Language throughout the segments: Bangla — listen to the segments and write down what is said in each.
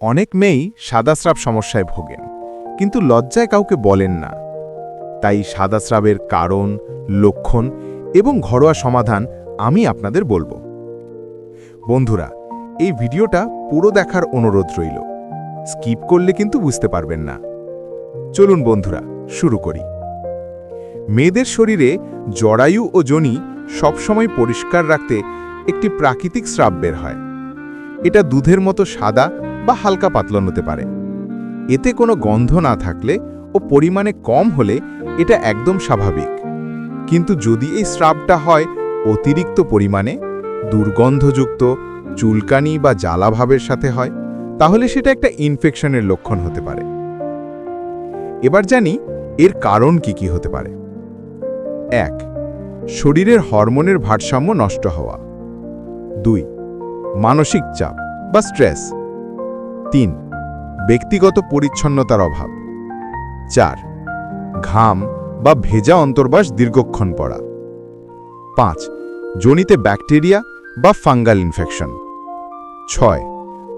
অনেক মেয়েই সাদাস্রাব সমস্যায় ভোগেন, কিন্তু লজ্জায় কাউকে বলেন না। তাই সাদাস্রাবের কারণ, লক্ষণ এবং ঘরোয়া সমাধান আমি আপনাদের বলব। বন্ধুরা, এই ভিডিওটা পুরো দেখার অনুরোধ রইল। স্কিপ করলে কিন্তু বুঝতে পারবেন না। চলুন বন্ধুরা, শুরু করি। মেয়েদের শরীরে জরায়ু ও যোনি সবসময় পরিষ্কার রাখতে একটি প্রাকৃতিক স্রাব বের হয়। এটা দুধের মতো সাদা বা হালকা পাতলন হতে পারে। এতে কোনো গন্ধ না থাকলে ও পরিমাণে কম হলে এটা একদম স্বাভাবিক। কিন্তু যদি এই স্রাবটা হয় অতিরিক্ত পরিমাণে, দুর্গন্ধযুক্ত, চুলকানি বা জ্বালাভাবের সাথে হয়, তাহলে সেটা একটা ইনফেকশনের লক্ষণ হতে পারে। এবার জানি এর কারণ কি কি হতে পারে। এক, শরীরের হরমোনের ভারসাম্য নষ্ট হওয়া। দুই, মানসিক চাপ বা স্ট্রেস। তিন, ব্যক্তিগত পরিচ্ছন্নতার অভাব। চার, ঘাম বা ভেজা অন্তর্বাস দীর্ঘক্ষণ পড়া। পাঁচ, জনিতে ব্যাকটেরিয়া বা ফাঙ্গাল ইনফেকশন। ছয়,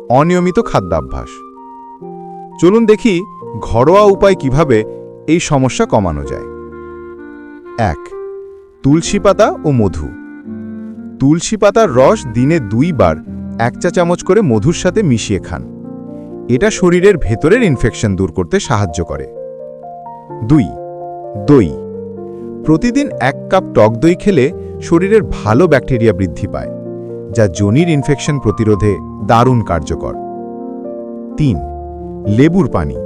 অনিয়মিত খাদ্যাভ্যাস। চলুন দেখি ঘরোয়া উপায় কীভাবে এই সমস্যা কমানো যায়। এক, তুলসী পাতা ও মধু। তুলসী পাতার রস দিনে দুইবার এক চা চামচ করে মধুর সাথে মিশিয়ে খান। এটা শরীরের ভেতরের ইনফেকশন দূর করতে সাহায্য করে। দুই, দই। প্রতিদিন এক কাপ টক দই খেলে শরীরের ভালো ব্যাকটেরিয়া বৃদ্ধি পায়, যা জনির ইনফেকশন প্রতিরোধে দারুণ কার্যকর। তিন, লেবুর পানি।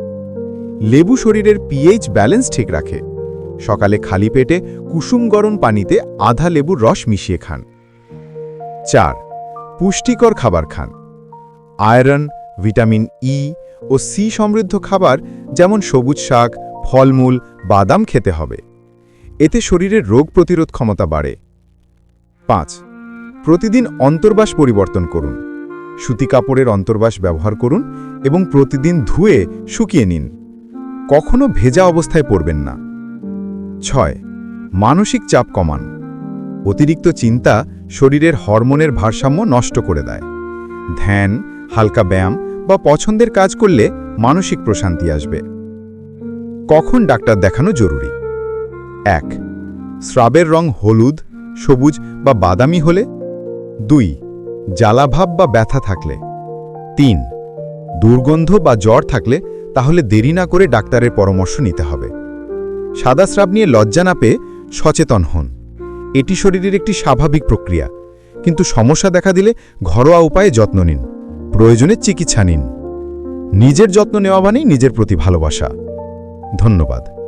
লেবু শরীরের পিএইচ ব্যালেন্স ঠিক রাখে। সকালে খালি পেটে কুসুম গরম পানিতে আধা লেবুর রস মিশিয়ে খান। চার, পুষ্টিকর খাবার খান। আয়রন ভিটামিন ই ও সি সমৃদ্ধ খাবার যেমন সবুজ শাক, ফলমূল, বাদাম খেতে হবে। এতে শরীরের রোগ প্রতিরোধ ক্ষমতা বাড়ে। পাঁচ, প্রতিদিন অন্তর্বাস পরিবর্তন করুন। সুতি কাপড়ের অন্তর্বাস ব্যবহার করুন এবং প্রতিদিন ধুয়ে শুকিয়ে নিন। কখনো ভেজা অবস্থায় পড়বেন না। ছয়, মানসিক চাপ কমান। অতিরিক্ত চিন্তা শরীরের হরমোনের ভারসাম্য নষ্ট করে দেয়। ধ্যান, হালকা ব্যায়াম বা পছন্দের কাজ করলে মানসিক প্রশান্তি আসবে। কখন ডাক্তার দেখানো জরুরি? এক, স্রাবের রং হলুদ, সবুজ বা বাদামি হলে। দুই জ্বালাভাব বা ব্যথা থাকলে। তিন, দুর্গন্ধ বা জ্বর থাকলে তাহলে দেরি না করে ডাক্তারের পরামর্শ নিতে হবে। সাদা স্রাব নিয়ে লজ্জা না পেয়ে সচেতন হন। এটি শরীরের একটি স্বাভাবিক প্রক্রিয়া, কিন্তু সমস্যা দেখা দিলে ঘরোয়া উপায়ে যত্ন নিন। প্রয়োজনে চিকিৎসা নিন। নিজের যত্ন নেওয়া মানেই নিজের প্রতি ভালোবাসা। ধন্যবাদ।